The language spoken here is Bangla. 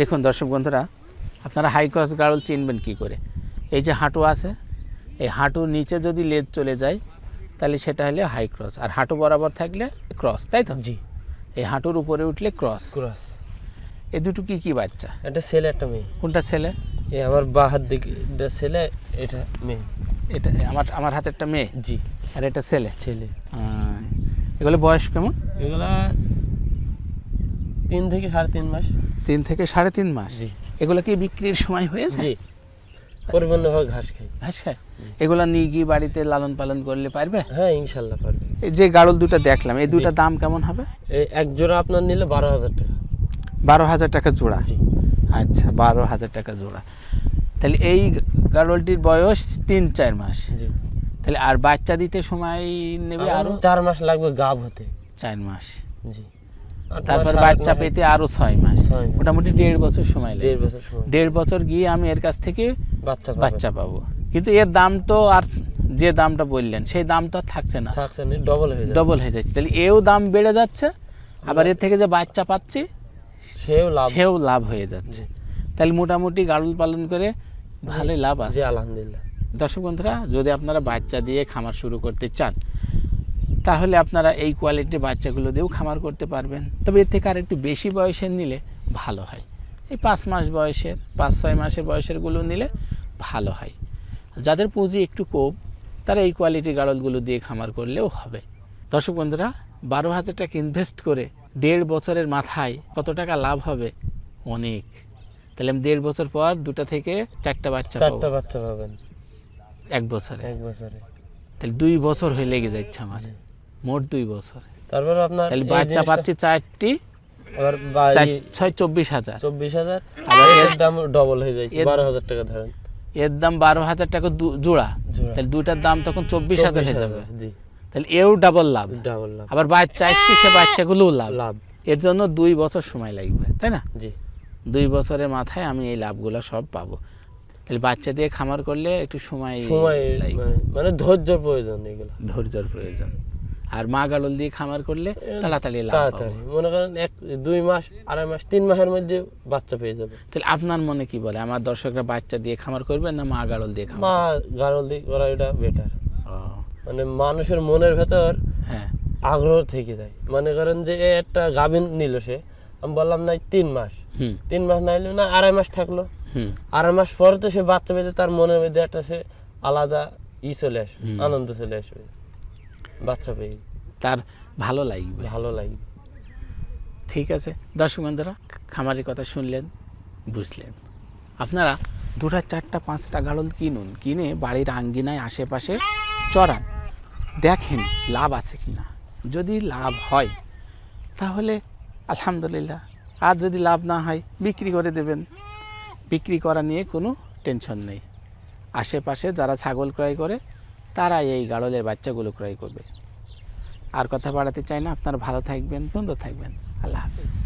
দেখুন দর্শক বন্ধুরা আপনারা হাই ক্রস গাড়ল চিনবেন কি করে? এই যে হাঁটু আছে এই হাঁটুর নিচে যদি লেজ চলে যায় তাহলে সেটা হলে হাই ক্রস আর হাঁটু বরাবর থাকলে ক্রস তাই তো? জি। এই হাঁটুর উপরে উঠলে ক্রস ক্রস এই দুটো কি কি বাচ্চা? এটা ছেলে একটা মেয়ে। কোনটা ছেলে? এই আমার বাঁ হাত দিকে এটা ছেলে এটা মেয়ে। এটা আমার আমার হাতে একটা মেয়ে? জি। আর এটা ছেলে? ছেলে। এগুলো বয়স কেমন? এগুলা তিন থেকে সাড়ে তিন মাস। তিন থেকে সাড়ে তিন মাস। এগুলো কি বিক্রির সময় হয়েছে? জি। পরিপূর্ণভাবে ঘাস খাই ঘাস আচ্ছা এগুলো নিয়ে গিয়ে বাড়িতে লালন পালন করলে পারবে? হ্যাঁ ইনশাল্লাহ পারবে। এই যে গাড়ল দুটো দেখলাম এই দুটার দাম কেমন হবে? এই এক জোড়া আপনার নিলে বারো হাজার টাকা। বারো হাজার টাকা জোড়া? আচ্ছা বারো হাজার টাকা জোড়া। তাহলে এই গাড়লটির বয়স তিন চার মাস। তাহলে আর বাচ্চা দিতে সময় নেবে আরও আরও? চার মাস লাগবে গাব হতে। চার মাস। জি। মাস, তারপর বাচ্চা পেতে আরও ছয় মাস। মোটামুটি দেড় বছর সময় লাগে। দেড় বছর গিয়ে আমি এর কাছ থেকে বাচ্চা বাচ্চা পাবো। কিন্তু এর দাম তো আর যে দামটা বললেন সেই দাম তো আর থাকছে না। ডবল হয়ে ডবল হয়ে যাচ্ছে। তাহলে এও দাম বেড়ে যাচ্ছে আবার এর থেকে যে বাচ্চা পাচ্ছি সেও লাভ। সেও লাভ হয়ে যাচ্ছে। তাহলে মোটামুটি গাড়ল পালন করে ভালোই লাভ আছে। আলহামদুলিল্লাহ। দর্শক বন্ধুরা যদি আপনারা বাচ্চা দিয়ে খামার শুরু করতে চান তাহলে আপনারা এই কোয়ালিটির বাচ্চাগুলো দিয়েও খামার করতে পারবেন। তবে এর থেকে আর একটু বেশি বয়সের নিলে ভালো হয়। এই পাঁচ মাস বয়সের পাঁচ ছয় মাসের বয়সেরগুলো নিলে ভালো হয়। যাদের পুঁজি একটু কম তারা এই কোয়ালিটির গাড়লগুলো দিয়ে খামার করলেও হবে। দর্শক বন্ধুরা বারো হাজার টাকা ইনভেস্ট করে দেড় বছরের মাথায় কত টাকা লাভ হবে? অনেক। তাহলে আমি দেড় বছর পর দুটা থেকে চারটা বাচ্চা চারটা বাচ্চা পাবেন। এক বছরে। এক বছরে। তাহলে দুই বছর হয়ে লেগে যাচ্ছে আমার। মোট দুই বছর। তারপর আপনার বাচ্চা পাচ্ছি চারটি আবার ছয় চব্বিশ হাজার। চব্বিশ হাজার আবার এর এর- দাম ডবল হয়ে যায় বারো হাজার টাকা ধরেন। এর দাম বারো হাজার টাকা জোড়া। তাহলে দুইটার দাম তখন চব্বিশ হাজার হয়ে যাবে। জি। তাহলে এও ডাবল লাভ। ডাবল লাভ। আবার বাচ্চা আসছে সে বাচ্চাগুলোও লাভ। লাভ। এর জন্য দুই বছর সময় লাগবে তাই না? জি। দুই বছরের মাথায় আমি এই লাভগুলো সব পাবো। তাহলে বাচ্চা দিয়ে খামার করলে একটু সময় সময় লাগবে। মানে মানে ধৈর্যর প্রয়োজন এগুলো। ধৈর্যর প্রয়োজন। আর মা গাড়ল দিয়ে খামার করলে তাড়াতাড়ি তাড়াতাড়ি। মনে করেন এক দুই মাস আড়াই মাস তিন মাসের মধ্যে বাচ্চা পেয়ে যাবে। তাহলে আপনার মনে কি বলে? আমার দর্শকরা বাচ্চা দিয়ে খামার করবে না মা গাড়ল দিয়ে খামার মা গারল দিয়ে করা এটা বেটার মানে মানুষের মনের ভেতর হ্যাঁ। আগ্রহ থেকে যায়। মনে করেন যে একটা গাভিন নিল সে। আমি বললাম না তিন মাস। হুম। তিন মাস নাইলো না আড়াই মাস থাকল। হুম। আড়াই মাস পরে তো সে বাচ্চা পেতে তার মনের মধ্যে একটা সে আলাদা ই চলে আসবে আনন্দ চলে আসবে। বাচ্চা পেয়ে তার ভালো লাগবে। ভালো লাগবে। ঠিক আছে দর্শক বন্ধুরা খামারের কথা শুনলেন বুঝলেন। আপনারা দুটা চারটা পাঁচটা গাড়ল কিনুন কিনে বাড়ির আঙ্গিনায় আশেপাশে চড়ান। দেখেন লাভ আছে কি না যদি লাভ হয় তাহলে আলহামদুলিল্লাহ। আর যদি লাভ না হয় বিক্রি করে দেবেন। বিক্রি করা নিয়ে কোনো টেনশন নেই। আশেপাশে যারা ছাগল ক্রয় করে তারা এই গাড়লের বাচ্চাগুলো ক্রয় করবে। আর কথা বাড়াতে চাই না। আপনারা ভালো থাকবেন সুন্দর থাকবেন। আল্লাহ হাফিজ।